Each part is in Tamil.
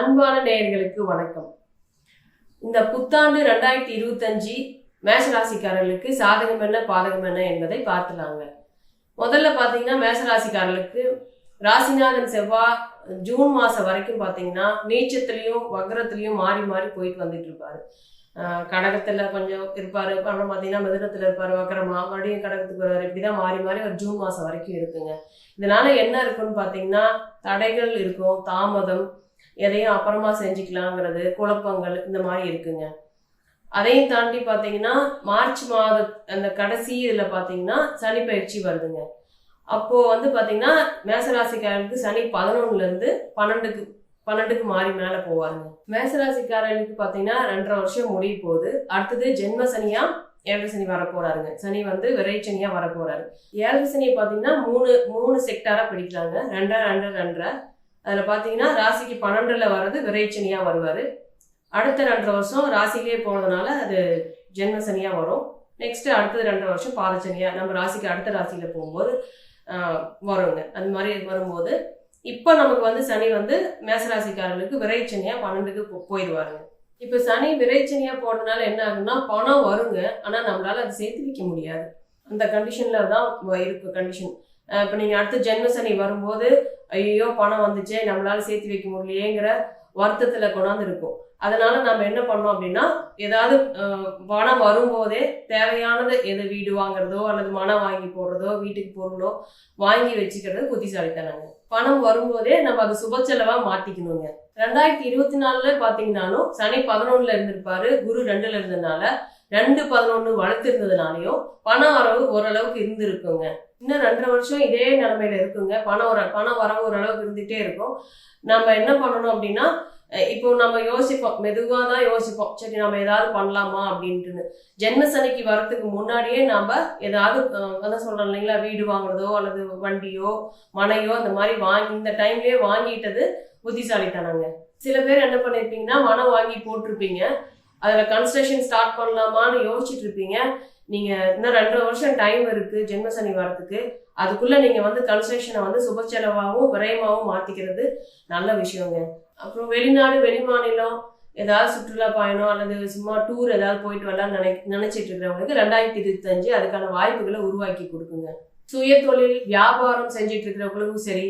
அன்பான நேயர்களுக்கு வணக்கம். இந்த புத்தாண்டு ரெண்டாயிரத்தி இருபத்தஞ்சு மேஷராசிக்காரர்களுக்கு சாதகம் என்ன பாதகம் என்ன என்பதை பார்த்துலாங்க. முதல்ல பார்த்தீங்கன்னா மேஷராசிக்காரர்களுக்கு ராசிநாதன் செவ்வாய் ஜூன் மாதம் வரைக்கும் பார்த்தீங்கன்னா நீச்சத்துலேயும் வக்ரத்துலேயும் மாறி மாறி போயிட்டு வந்துட்டு இருப்பாரு. கடகத்தில் கொஞ்சம் இருப்பார். அப்புறம் பார்த்தீங்கன்னா மிதனத்தில் இருப்பார். வக்கரமா மறுபடியும் கடகத்துக்கு இப்படி தான் மாறி மாறி ஒரு ஜூன் மாதம் வரைக்கும் இருக்குங்க. இதனால் என்ன இருக்குன்னு பார்த்தீங்கன்னா தடைகள் இருக்கும் தாமதம் எதையும் அப்புறமா செஞ்சுக்கலாங்கிறது குழப்பங்கள் இந்த மாதிரி இருக்குங்க. அதையும் தாண்டி பார்த்தீங்கன்னா மார்ச் மாத அந்த கடைசி இதில் பார்த்தீங்கன்னா சனி பயிற்சி வருதுங்க. அப்போது வந்து பார்த்தீங்கன்னா மேசராசிக்காரருக்கு சனி பதினொன்னுலேருந்து பன்னெண்டுக்கு பன்னெண்டுக்கு மாறி மேலே போவாருங்க. மேசராசிக்காரர்களுக்கு பார்த்தீங்கன்னா ரெண்டரை வருஷம் முடிய போகுது. அடுத்தது ஜென்ம சனியா ஏழு சனி வரப்போறாருங்க சனி வந்து விரை சனியா வரப்போறாரு. ஏழு சனியை பார்த்தீங்கன்னா மூணு மூணு செக்டாரா பிடிக்கிறாங்க ரெண்டரை ரெண்டரை ரெண்டரை. அதில் பார்த்தீங்கன்னா ராசிக்கு பன்னெண்டில் வர்றது விரைச்சனியாக வருவார். அடுத்த ரெண்டரை வருஷம் ராசிலே போனதுனால அது ஜென்ம சனியாக வரும். நெக்ஸ்ட்டு அடுத்தது ரெண்டரை வருஷம் பாதச்சனியாக நம்ம ராசிக்கு அடுத்த ராசியில் போகும்போது வருங்க. அந்த மாதிரி வரும்போது இப்போ நமக்கு வந்து சனி வந்து மேசராசிக்காரர்களுக்கு விரைச்சனியாக பன்னெண்டுக்கு போ- போயிடுவாருங்க. இப்போ சனி விரைச்சனியாக போடுறதுனால என்ன ஆகுன்னா பணம் வருங்க. ஆனால் நம்மளால் அதை சேர்த்து வைக்க முடியாது. அந்த கண்டிஷனில் தான் இருக்கு கண்டிஷன் இப்போ நீங்கள் அடுத்த ஜென்ம சனி வரும்போது ஐயோ பணம் வந்துச்சே நம்மளால சேர்த்து வைக்க முடியலையேங்கிற வருத்தத்தில் கொண்டாந்து இருக்கும் அதனால நம்ம என்ன பண்ணோம் அப்படின்னா ஏதாவது பணம் வரும்போதே தேவையானது எது வீடு வாங்குறதோ அல்லது மனம் வாங்கி போடுறதோ வீட்டுக்கு பொருளோ வாங்கி வச்சுக்கிறது புத்திசாலித்தனங்க. பணம் வரும்போதே நம்ம அது சுப செலவா மாத்திக்கணுங்க. ரெண்டாயிரத்தி இருபத்தி நாலுல பாத்தீங்கன்னாலும் சனி பதினொன்னுல இருந்திருப்பாரு குரு ரெண்டுல இருந்ததுனால ரெண்டு பதினொன்று வளர்த்துருந்ததுனாலையும் பண வரவு ஓரளவுக்கு இருந்திருக்குங்க. இன்னும் ரெண்டரை வருஷம் இதே நிலமையில இருக்குங்க. பணம் ஒரு பணம் வரவு ஓரளவுக்கு இருந்துகிட்டே இருக்கும். நம்ம என்ன பண்ணணும் அப்படின்னா இப்போ நம்ம யோசிப்போம். மெதுவாக தான் யோசிப்போம். சரி நம்ம ஏதாவது பண்ணலாமா அப்படின்ட்டுன்னு. ஜென்ம சனிக்கு வரத்துக்கு முன்னாடியே நம்ம ஏதாவது அஹ், அதான் இல்லைங்களா? வீடு வாங்குறதோ அல்லது வண்டியோ மனையோ அந்த மாதிரி வாங்கி இந்த டைம்லேயே வாங்கிட்டது புத்திசாலித்தனங்க. சில பேர் என்ன பண்ணியிருப்பீங்கன்னா மனம் வாங்கி போட்டிருப்பீங்க. அதில் கன்ஸ்ட்ரக்ஷன் ஸ்டார்ட் பண்ணலாமான்னு யோசிச்சுட்டு இருப்பீங்க நீங்கள் இன்னும் ரெண்டரை வருஷம் டைம் இருக்குது ஜென்ம சனி வரத்துக்கு. அதுக்குள்ளே நீங்கள் வந்து கன்ஸ்ட்ரக்ஷனை வந்து சுப செலவாகவும் விரயமாகவும் மாற்றிக்கிறது நல்ல விஷயங்க. அப்புறம் வெளிநாடு வெளிமாநிலம் ஏதாவது சுற்றுலா பயணம் அல்லது சும்மா டூர் ஏதாவது போயிட்டு வரலாம் நினை நினைச்சிட்டு இருக்கிறவங்களுக்கு ரெண்டாயிரத்தி இருபத்தஞ்சு அதுக்கான வாய்ப்புகளை உருவாக்கி கொடுக்குங்க. சுய தொழில் வியாபாரம் செஞ்சுட்டு இருக்கிறவங்களுக்கும் சரி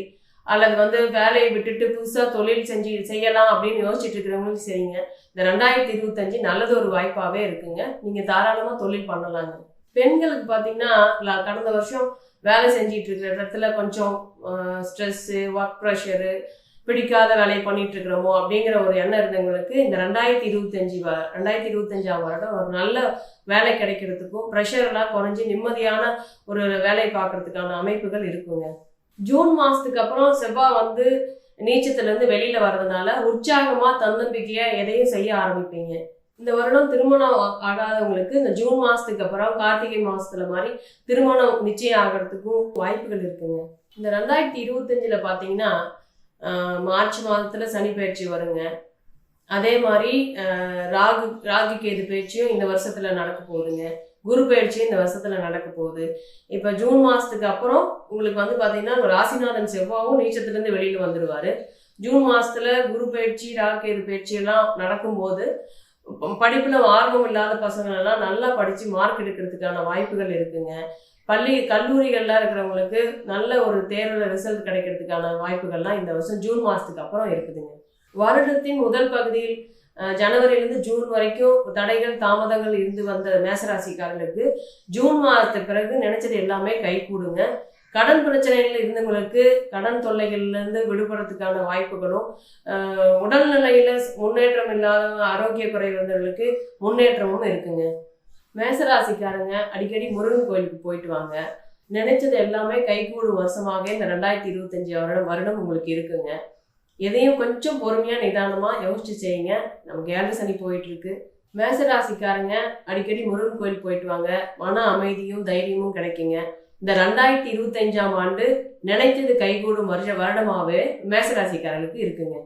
அல்லது வந்து வேலையை விட்டுட்டு புதுசாக தொழில் செஞ்சு செய்யலாம் அப்படின்னு யோசிச்சுட்டு இருக்கிறவங்களும் சரிங்க. இந்த ரெண்டாயிரத்தி இருபத்தஞ்சு நல்லது ஒரு வாய்ப்பாகவே இருக்குங்க. நீங்கள் தாராளமாக தொழில் பண்ணலாங்க. பெண்களுக்கு பார்த்தீங்கன்னா கடந்த வருஷம் வேலை செஞ்சிட்டு இருக்கிற இடத்துல கொஞ்சம் ஸ்ட்ரெஸ்ஸு ஒர்க் ப்ரெஷரு பிடிக்காத வேலையை பண்ணிட்டு இருக்கிறோமோ அப்படிங்கிற ஒரு எண்ணம் இருந்தவங்களுக்கு இந்த ரெண்டாயிரத்தி இருபத்தஞ்சி வ ரெண்டாயிரத்தி இருபத்தஞ்சாம் வருடம் ஒரு நல்ல வேலை கிடைக்கிறதுக்கும் ப்ரெஷர் எல்லாம் குறைஞ்சி நிம்மதியான ஒரு வேலை பார்க்கறதுக்கான அமைப்புகள் இருக்குங்க. ஜூன் மாசத்துக்கு அப்புறம் செவ்வாய் வந்து நீச்சத்துலேருந்து வெளியில் வர்றதுனால உற்சாகமாக தன்னம்பிக்கையாக எதையும் செய்ய ஆரம்பிப்பீங்க. இந்த வருடம் திருமணம் ஆகாதவங்களுக்கு இந்த ஜூன் மாதத்துக்கு அப்புறம் கார்த்திகை மாதத்துல மாதிரி திருமணம் நிச்சயம் ஆகிறதுக்கும் வாய்ப்புகள் இருக்குங்க. இந்த ரெண்டாயிரத்தி இருபத்தஞ்சில் பார்த்தீங்கன்னா மார்ச் மாதத்தில் சனி பயிற்சி வருங்க. அதே மாதிரி ராகு ராகு கேது பயிற்சியும் இந்த வருஷத்தில் நடக்க போகுதுங்க. குரு பயிற்சி இந்த வருஷத்துல நடக்க போகுது. இப்ப ஜூன் மாசத்துக்கு அப்புறம் உங்களுக்கு வந்து பாத்தீங்கன்னா ராசிநாதன் செவ்வாவும் நீச்சத்துல இருந்து வெளியில வந்துருவாரு. ஜூன் மாசத்துல குரு பயிற்சி ராக்கேது பயிற்சி எல்லாம் நடக்கும்போது படிப்புல ஆர்வம் இல்லாத பசங்க எல்லாம் நல்லா படிச்சு மார்க் எடுக்கிறதுக்கான வாய்ப்புகள் இருக்குங்க. பள்ளி கல்லூரிகள்லாம் இருக்கிறவங்களுக்கு நல்ல ஒரு தேர்வுல ரிசல்ட் கிடைக்கிறதுக்கான வாய்ப்புகள்லாம் இந்த வருஷம் ஜூன் மாசத்துக்கு அப்புறம் இருக்குதுங்க. வருடத்தின் முதல் பகுதியில் ஜனவரியிலிருந்து ஜூன் வரைக்கும் தடைகள் தாமதங்கள் இருந்து வந்த மேசராசிக்காரர்களுக்கு ஜூன் மாதத்துக்கு பிறகு நினைச்சது எல்லாமே கை கூடுங்க கடன் பிரச்சனைகள் இருந்தவங்களுக்கு கடன் தொல்லைகள்லேருந்து விடுபடுறதுக்கான வாய்ப்புகளும் உடல்நிலையில் முன்னேற்றம் இல்லாத ஆரோக்கிய குறைவந்தவர்களுக்கு முன்னேற்றமும் இருக்குங்க. மேசராசிக்காரங்க அடிக்கடி முருகன் கோயிலுக்கு போயிட்டு வாங்க. நினைச்சது எல்லாமே கைகூடும் வருஷமாக இந்த ரெண்டாயிரத்தி இருபத்தஞ்சு வருடம் வருடம் உங்களுக்கு இருக்குங்க. எதையும் கொஞ்சம் பொறுமையாக நிதானமாக யோசிச்சு செய்யுங்க. நமக்கு ஏழு சனி போயிட்டுருக்கு. மேசராசிக்காரங்க அடிக்கடி முருகன் கோயில் போயிட்டு வாங்க. மன அமைதியும் தைரியமும் கிடைக்குங்க. இந்த ரெண்டாயிரத்தி இருபத்தஞ்சாம் ஆண்டு நினைத்தது கைகூடும் வருஷ வருடமாகவே மேசராசிக்காரங்களுக்கு இருக்குங்க.